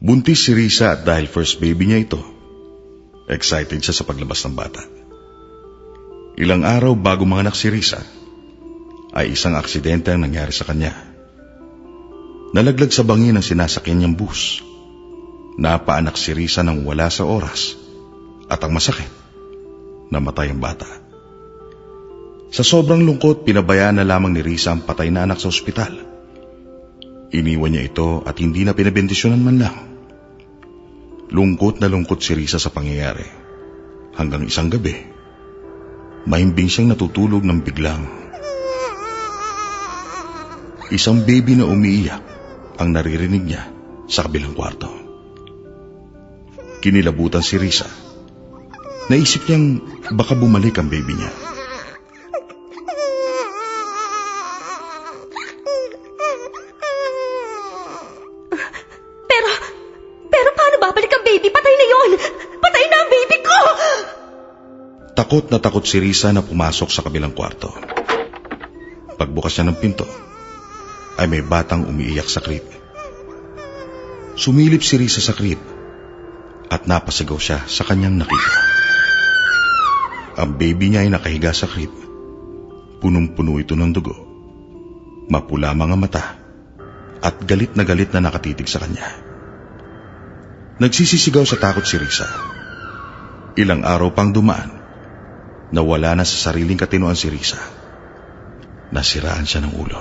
Buntis si Risa at dahil first baby niya ito, excited siya sa paglabas ng bata. Ilang araw bago manganak si Risa, ay isang aksidente ang nangyari sa kanya. Nalaglag sa bangin ang sinasakyan niyang bus. Napaanak si Risa nang wala sa oras at ang masakit, namatay ang bata. Sa sobrang lungkot, pinabayaan na lamang ni Risa ang patay na anak sa ospital. Iniwan niya ito at hindi na pinabendisyonan man lang. Lungkot na lungkot si Risa sa pangyayari. Hanggang isang gabi, mahimbing siyang natutulog ng biglang. Isang baby na umiiyak ang naririnig niya sa kabilang kwarto. Kinilabutan si Risa. Naisip niyang baka bumalik ang baby niya. Baby? Patay na ang baby ko! Takot na takot si Risa na pumasok sa kabilang kwarto. Pagbukas niya ng pinto, ay may batang umiiyak sa krib. Sumilip si Risa sa krib at napasigaw siya sa kanyang nakita. Ang baby niya ay nakahiga sa krib. Punong-puno ito ng dugo. Mapula mga mata at galit na galit na nakatitig sa kanya. Nagsisisigaw sa takot si Risa. Ilang araw pang dumaan, nawala na sa sariling katinoan si Risa. Nasiraan siya ng ulo.